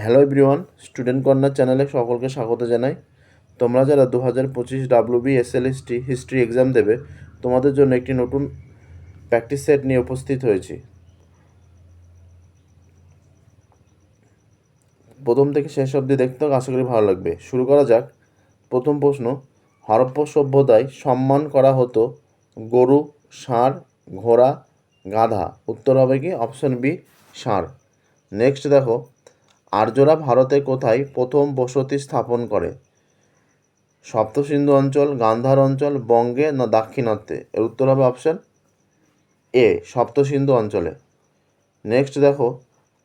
Hello everyone student corner চ্যানেলে সকলকে স্বাগত জানাই। তোমরা যারা দু হাজার পঁচিশ ডাব্লিউবি এসএলএসটি হিস্ট্রি এক্সাম দেবে, তোমাদের জন্য একটি নতুন প্র্যাকটিস সেট নিয়ে উপস্থিত হয়েছি। প্রথম থেকে শেষ অবধি দেখতে আশা করি ভালো লাগবে। শুরু করা যাক। প্রথম প্রশ্ন, হরপ্পা সভ্যতায় সম্মান করা হতো গরু, ষাঁড়, ঘোড়া, গাধা? উত্তর হবে কি অপশন বি ষাঁড়। নেক্সট দেখো আর্যরা ভারতে কোথায় প্রথম বসতি স্থাপন করে? সপ্তসিন্ধু অঞ্চল, গান্ধার অঞ্চল, বঙ্গে না দাক্ষিণাত্যে? এর উত্তর হবে অপশন এ সপ্তসিন্ধু অঞ্চলে। নেক্সট দেখো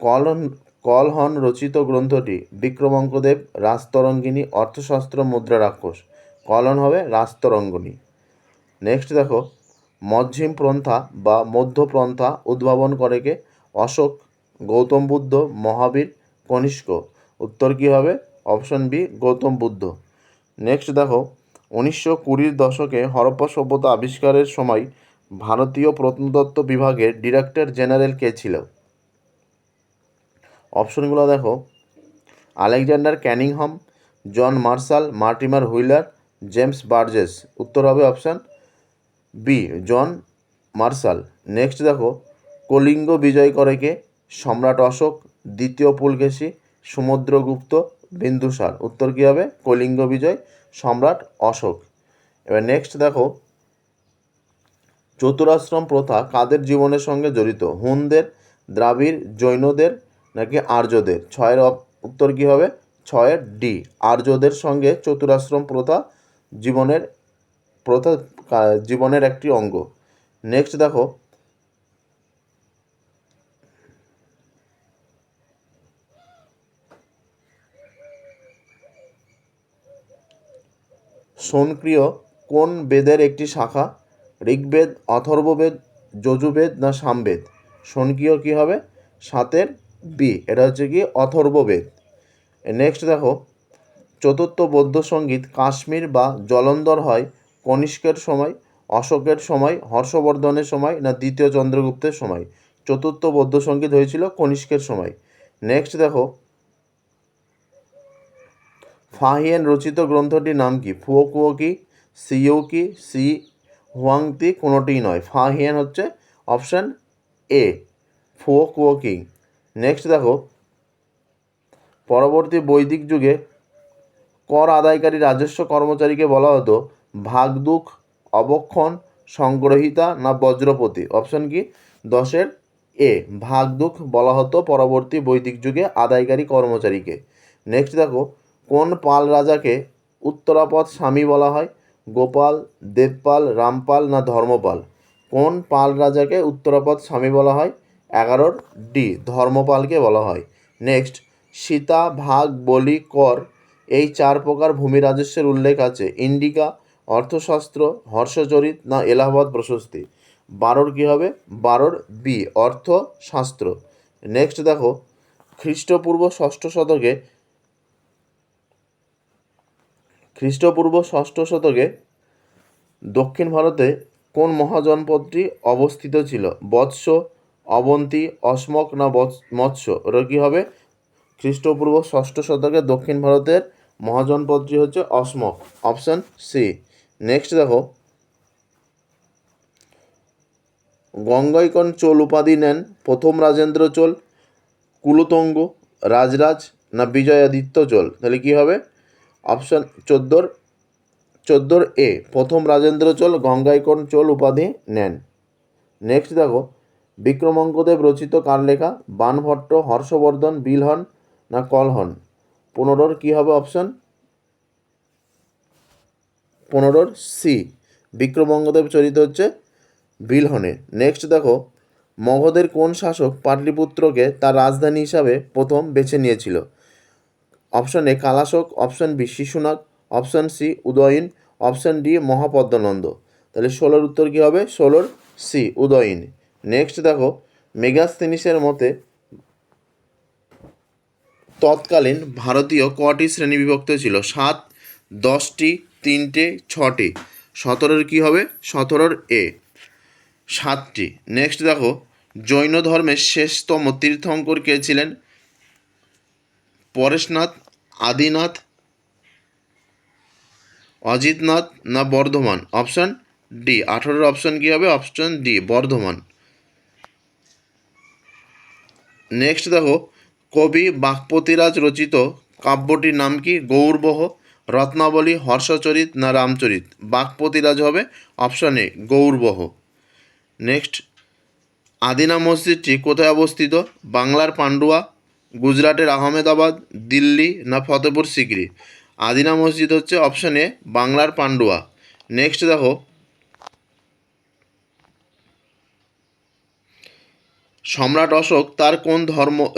কলহন কলহন রচিত গ্রন্থটি বিক্রমাঙ্কদেব রাজতরঙ্গিনী, অর্থশাস্ত্র, মুদ্রা রাক্ষস। কলহন হবে রাজতরঙ্গিনী। নেক্সট দেখো মধ্যম পন্থা বা মধ্যপন্থা উদ্ভাবন করে কে? অশোক, গৌতম বুদ্ধ, মহাবীর কনিষ্ক। উত্তর কী হবে? Option B, Gautam Buddha. Next দেখো, উনিশশো কুড়ির দশকে হরপ্পা সভ্যতা আবিষ্কারের সময় ভারতীয় প্রত্নতত্ত্ব বিভাগের ডিরেক্টর জেনারেল কে ছিল? অপশনগুলো দেখো, Alexander Cunningham, John Marshall Mortimer Wheeler, James Burgess. উত্তর হবে option B, John Marshall. Next দেখো, কলিঙ্গ বিজয় করে কে? সম্রাট অশোক দ্বিতীয় পুলকেশী সমুদ্রগুপ্ত, বিন্দুসার। উত্তর কী হবে? কলিঙ্গ বিজয়, সম্রাট অশোক। এবার নেক্সট দেখো, চতুরাশ্রম প্রথা কাদের জীবনের সঙ্গে জড়িত? হুনদের, দ্রাবিড়, জৈনদের নাকি আর্যদের? ছয়ের উত্তর কী হবে? ছয়ের ডি আর্যদের সঙ্গে চতুরাশ্রম প্রথা জীবনের প্রথা জীবনের একটি অঙ্গ। নেক্সট দেখো সনক্রিয় কোন বেদের একটি শাখা? ঋগ্বেদ, অথর্ববেদ, যজুবেদ না সামবেদ? সনক্রিয় কী হবে? সাতের বি, এটা হচ্ছে কি অথর্ববেদ। নেক্সট দেখো, চতুর্থ বৌদ্ধ সংগীত কাশ্মীর বা জলন্ধর হয় কনিষ্কের সময়, অশোকের সময়, হর্ষবর্ধনের সময় না দ্বিতীয় চন্দ্রগুপ্তের সময়? চতুর্থ বৌদ্ধ সংগীত হয়েছিল কনিষ্কের সময়। নেক্সট দেখো ফাহিয়েন রচিত গ্রন্থটির নাম কি? সিও কি? সি হুয়াংতি কোনোটিই নয়। ফাহিয়েন হচ্ছে অপশান এ। ফুয়োকুয়োকি নেক্সট দেখো। পরবর্তী বৈদিক যুগে কর আদায়কারী রাজস্ব কর্মচারীকে বলা হতো ভাগদুক, অবক্ষণ, সংগ্রহিতা না বজ্রপতি। অপশন কি? দশের এ। ভাগদুখ বলা হতো পরবর্তী বৈদিক যুগে আদায়কারী কর্মচারীকে। নেক্সট দেখো। কোন পাল রাজাকে উত্তরাপদ স্বামী বলা হয়? গোপাল, দেবপাল, রামপাল না ধর্মপাল? কোন পাল রাজাকে উত্তরাপদ স্বামী বলা হয়? এগারোর ডি, ধর্মপালকে বলা হয়। নেক্সট, সীতা, ভাগ, বলি, কর, এই চার প্রকার ভূমি রাজস্বের উল্লেখ আছে। ইন্ডিকা, অর্থশাস্ত্র, হর্ষচরিত না এলাহাবাদ প্রশস্তি? বারোর কী হবে? বারোর বি, অর্থশাস্ত্র। নেক্সট দেখো, খ্রিস্টপূর্ব ষষ্ঠ শতকে খ্রিস্টপূর্ব ষষ্ঠ শতকে দক্ষিণ ভারতে কোন মহাজনপদটি অবস্থিত ছিল? বৎস, অবন্তী, অসমক না মৎস্য? ওটা কী হবে? খ্রিস্টপূর্ব ষষ্ঠ শতকে দক্ষিণ ভারতের মহাজনপদটি হচ্ছে অসমক। Option C. নেক্সট দেখো। গঙ্গাইকন চোল উপাধি নেন প্রথম রাজেন্দ্র চোল, কুলতঙ্গ, রাজরাজ না বিজয়াদিত্য চোল? তাহলে কী হবে? অপশান চোদ্দোর চোদ্দোর এ, প্রথম রাজেন্দ্র চোল, গঙ্গাইকন চোল উপাধি নেন। নেক্সট দেখো বিক্রমাঙ্কদেব রচিত কার লেখা? বানভট্ট, হর্ষবর্ধন, বিলহন না কলহন? পনেরোর কী হবে অপশান? পনেরোর সি বিক্রমাঙ্গদেব চরিত হচ্ছে বিলহনে। নেক্সট দেখো, মগধের কোন শাসক পাটলিপুত্রকে তার রাজধানী হিসাবে প্রথম বেছে নিয়েছিল? Option A Kalashoka, option B Shishunaga option C Udayan, option D Mahapadmananda. তাহলে ষোলোর উত্তর কী হবে? ষোলোর সি উদয়ন। নেক্সট দেখো, মেগাস্থেনিসের মতে তৎকালীন ভারতীয় কটি শ্রেণি বিভক্ত ছিল? সাত, দশটি, তিনটে, ছটি। সতেরোর কী হবে? সতেরোর এ। সাতটি। নেক্সট দেখো, জৈন ধর্মের শেষতম তীর্থঙ্কর কে ছিলেন? পরেশনাথ, আদিনাথ, অজিতনাথ না বর্ধমান? Option D. আঠেরোর অপশান কী হবে? Option D, Bardhaman. নেক্সট দেখো, কবি বাক্পতিরাজ রচিত কাব্যটির নাম কি? গৌরবহ, রত্নাবলী, হর্ষচরিত না রামচরিত? বাক্পতিরাজ হবে অপশান এ, গৌরবহ। নেক্সট, আদিনা মসজিদটি কোথায় অবস্থিত? বাংলার পান্ডুয়া গুজরাটের আহমেদাবাদ, দিল্লি না ফতেপুর সিকরি। আদিনা মসজিদ হচ্ছে অপশান এ বাংলার পান্ডুয়া। নেক্সট দেখো। সম্রাট অশোক তার কোন ধর্ম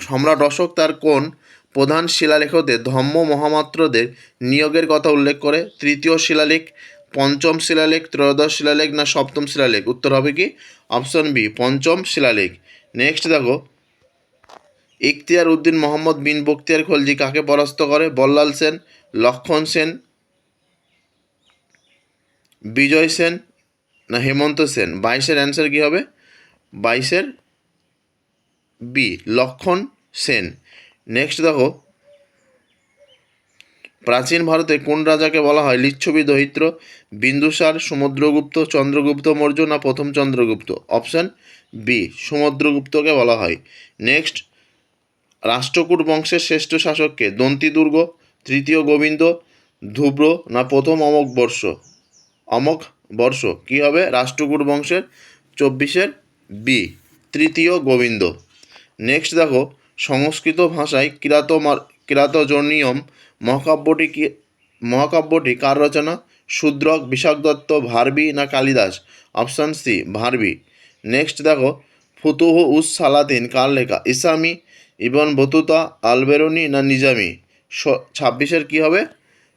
সম্রাট অশোক তার কোন প্রধান শিলালেখতে ধর্ম মহামাত্রদের নিয়োগের কথা উল্লেখ করে? তৃতীয় শিলালেখ, পঞ্চম শিলালেখ, ত্রয়োদশ শিলালেখ না সপ্তম শিলালেখ? উত্তর হবে কি? অপশন বি পঞ্চম শিলালেখ। নেক্সট দেখো। ইখতিয়ার উদ্দিন মোহাম্মদ বিন বক্তিয়ার খলজি কাকে পরাস্ত করে? বল্লাল সেন, লক্ষণ সেন, বিজয় সেন, না হেমন্ত সেন? বাইশের অ্যান্সার কী হবে? বাইশের বি লক্ষণ সেন। নেক্সট দেখো। প্রাচীন ভারতে কোন রাজাকে বলা হয় লিচ্ছবি দহিত্র? বিন্দুসার, সমুদ্রগুপ্ত, চন্দ্রগুপ্ত, মৌর্য, না প্রথম চন্দ্রগুপ্ত? অপশান বি সমুদ্রগুপ্তকে বলা হয়। নেক্সট রাষ্ট্রকূট বংশের শ্রেষ্ঠ শাসককে দন্তি দুর্গ তৃতীয় গোবিন্দ, ধুব্র না প্রথম অমক বর্ষ? অমক বর্ষ, কী হবে? রাষ্ট্রকূট বংশের চব্বিশের বি, তৃতীয় গোবিন্দ। নেক্সট দেখো, সংস্কৃত ভাষায় কিরাত কিরাতজনিয়ম মহাকাব্যটি কি মহাকাব্যটি কার রচনা? শূদ্রক বিশাখ দত্ত ভারবি না Kalidas? Option C Bharavi. Next দেখো, ফুতুহ উস সালাতিন কার লেখা? ইসামি ইবন বতুতা, আলবেরনি না নিজামি? ছাব্বিশের কী হবে?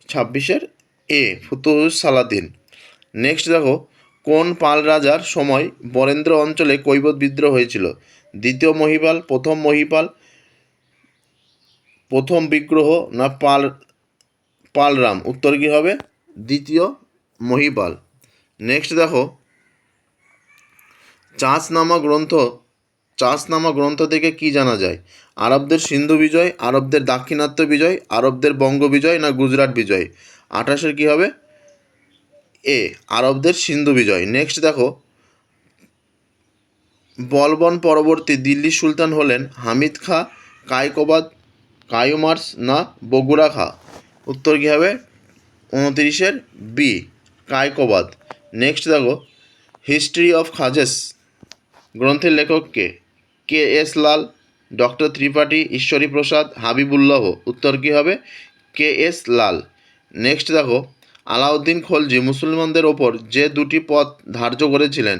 ছাব্বিশের এ, ফুতুহুস সালাদিন নেক্সট দেখো, কোন পাল রাজার সময় বরেন্দ্র অঞ্চলে কৈবত বিদ্রোহ হয়েছিল? দ্বিতীয় মহিপাল, প্রথম মহিপাল, প্রথম বিগ্রহ না পাল, পালরাম? উত্তর কী হবে? দ্বিতীয় মহিপাল। নেক্সট দেখো চাষনামা গ্রন্থ চাষনামা গ্রন্থ থেকে কি জানা যায়? আরবদের সিন্ধু বিজয়, আরবদের দাক্ষিণাত্য বিজয়, আরবদের বঙ্গ বিজয় না গুজরাট বিজয়? আঠাশের কী হবে? এ, আরবদের সিন্ধু বিজয়। নেক্সট দেখো। বলবন পরবর্তী দিল্লি সুলতান হলেন হামিদ খা, কায়কোবাদ, কায়ুমার্স না বগুড়া খা? উত্তর কী হবে? উনত্রিশের বি কায়কোবাদ। নেক্সট দেখো। হিস্ট্রি অফ খাজেস গ্রন্থের লেখককে K S Lal, doctor Tripathi, Ishwari Prasad, Habibullah. উত্তর কী হবে? কে এস লাল। নেক্সট দেখো, আলাউদ্দিন খলজি, মুসলমানদের ওপর যে দুটি পথ ধার্য করেছিলেন,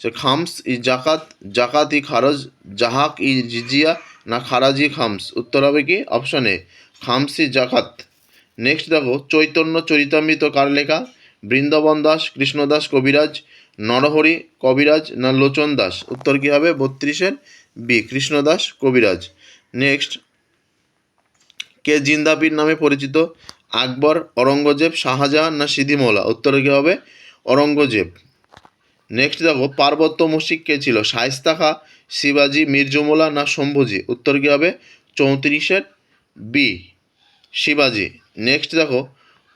সে খামস ই জাকাত জাকাত ই খারজ, জাহাক ই জিজিয়া না খারাজি খামস? উত্তর হবে কি? অপশন এ খামস ই জাকাত। নেক্সট দেখো, চৈতন্য চরিতামৃত কার লেখা? বৃন্দাবন দাস কৃষ্ণদাস কবিরাজ, নরহরি, কবিরাজ না লোচন দাস? উত্তর কী হবে? বত্রিশের বি, কৃষ্ণদাস কবিরাজ। নেক্সট, কে জিন্দাপীর নামে পরিচিত আকবর অরঙ্গজেব শাহজাহান না সিদ্ধিমৌলা উত্তরে কী হবে? অরঙ্গজেব নেক্সট দেখো, পার্বত্য মুশিক কে ছিল? শায়স্তা খা, শিবাজি মির্জুমোলা না শম্ভুজি? উত্তর কী হবে? চৌত্রিশের বি, শিবাজি। নেক্সট দেখো,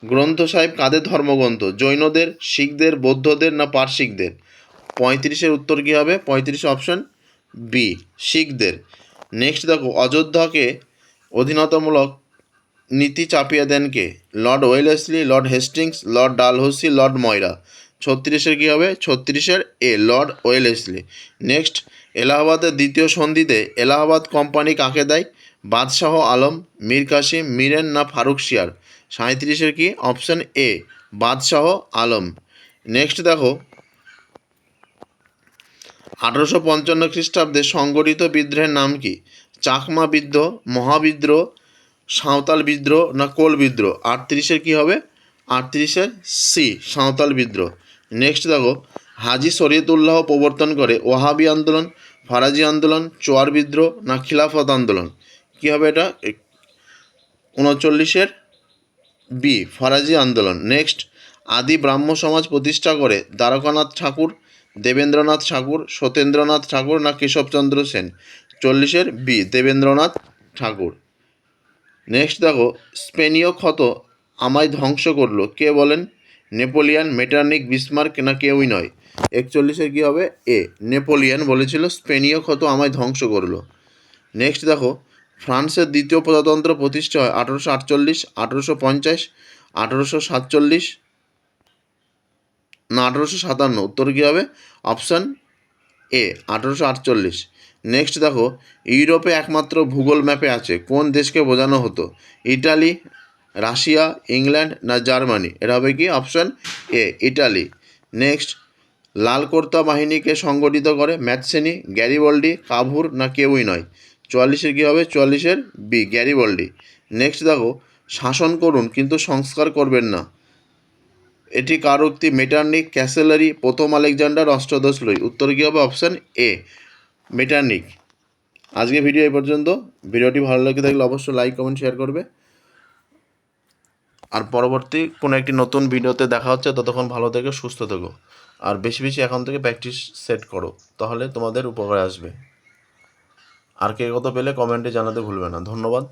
গ্রন্থ সাহেব কাদের ধর্মগ্রন্থ? জৈনদের, শিখদের, বৌদ্ধদের না পার্সিকদের পঁয়ত্রিশের উত্তর কী হবে? পঁয়ত্রিশ অপশন বি, শিখদের। নেক্সট দেখো, অযোধ্যাকে অধীনতামূলক নীতি চাপিয়ে দেন কে? Lord Wellesley lord Hastings lord Dalhousie lord Moira ছত্রিশের কী হবে? ছত্রিশের এ লর্ড ওয়েলেসলি নেক্সট এলাহাবাদের দ্বিতীয় সন্ধিতে এলাহাবাদ কোম্পানি কাকে দেয়? বাদশাহ আলম, মীর কাসিম, মিরেন না ফারুক শিয়ার? সাঁত্রিশের কি? অপশান এ বাদশাহ আলম। নেক্সট দেখো আঠারোশো পঞ্চান্ন খ্রিস্টাব্দে সংগঠিত বিদ্রোহের নাম কি? চাকমা বিদ্রোহ, মহাবিদ্রোহ, সাঁওতাল বিদ্রোহ না কোল বিদ্রোহ? আটত্রিশের কী হবে? আটত্রিশের সি সাঁওতাল বিদ্রোহ। নেক্সট দেখো, হাজি শরীয়তুল্লাহ প্রবর্তন করে ওহাবি আন্দোলন, ফারাজি আন্দোলন, চোয়ার বিদ্রোহ না খিলাফত আন্দোলন? কী হবে এটা? উনচল্লিশের বি ফরাজি আন্দোলন। নেক্সট আদি ব্রাহ্ম সমাজ প্রতিষ্ঠা করে দ্বারকানাথ ঠাকুর দেবেন্দ্রনাথ ঠাকুর, সত্যেন্দ্রনাথ ঠাকুর না কেশবচন্দ্র সেন? চল্লিশের বি, দেবেন্দ্রনাথ ঠাকুর। নেক্সট দেখো, স্পেনীয় ক্ষত আমায় ধ্বংস করল। কে বলেন? নেপোলিয়ান মেটার্নিক বিসমার্ক না কেউই নয়। একচল্লিশে কী হবে? এ, নেপোলিয়ান বলেছিল স্পেনীয় ক্ষত আমায় ধ্বংস করল। নেক্সট দেখো, ফ্রান্সের দ্বিতীয় প্রজাতন্ত্র প্রতিষ্ঠা হয় আঠেরোশো আটচল্লিশ, আঠেরোশো পঞ্চাশ, আঠেরোশো সাতচল্লিশ না, আঠেরোশো সাতান্ন। উত্তর কী হবে? অপশান এ আঠেরোশো আটচল্লিশ। নেক্সট দেখো, ইউরোপে একমাত্র ভূগোল ম্যাপে আছে। কোন দেশকে বোঝানো হতো? ইটালি, রাশিয়া, ইংল্যান্ড না জার্মানি? এটা হবে কি? Option A Italy. নেক্সট লাল কর্তা বাহিনীকে সংগঠিত করে ম্যাথসেনি, গ্যারিবল্ডি, কাভুর না কেউই নয়। চুয়াল্লিশের কী হবে? চুয়াল্লিশের বি গ্যারিবল্ডি। নেক্সট দেখো, শাসন করুন, কিন্তু সংস্কার করবেন না। এটি কার উক্তি মেটার্নিক, ক্যাসেলারি, প্রথম আলেকজান্ডার, অষ্টদশ লই। উত্তর কী হবে? Option A, Metternich. আজকে ভিডিও এই পর্যন্ত। ভিডিওটি ভালো লাগে থাকলে অবশ্যই লাইক, কমেন্ট, শেয়ার করবে। আর পরবর্তী কোনো একটি নতুন ভিডিওতে দেখা হচ্ছে, ততক্ষণ ভালো থেকো, সুস্থ থেকো। আর বেশি বেশি এখন থেকে প্র্যাকটিস সেট করো, তাহলে তোমাদের উপকারে আসবে। আর কে কত পেলে কমেন্টে জানাতে ভুলবে না। ধন্যবাদ।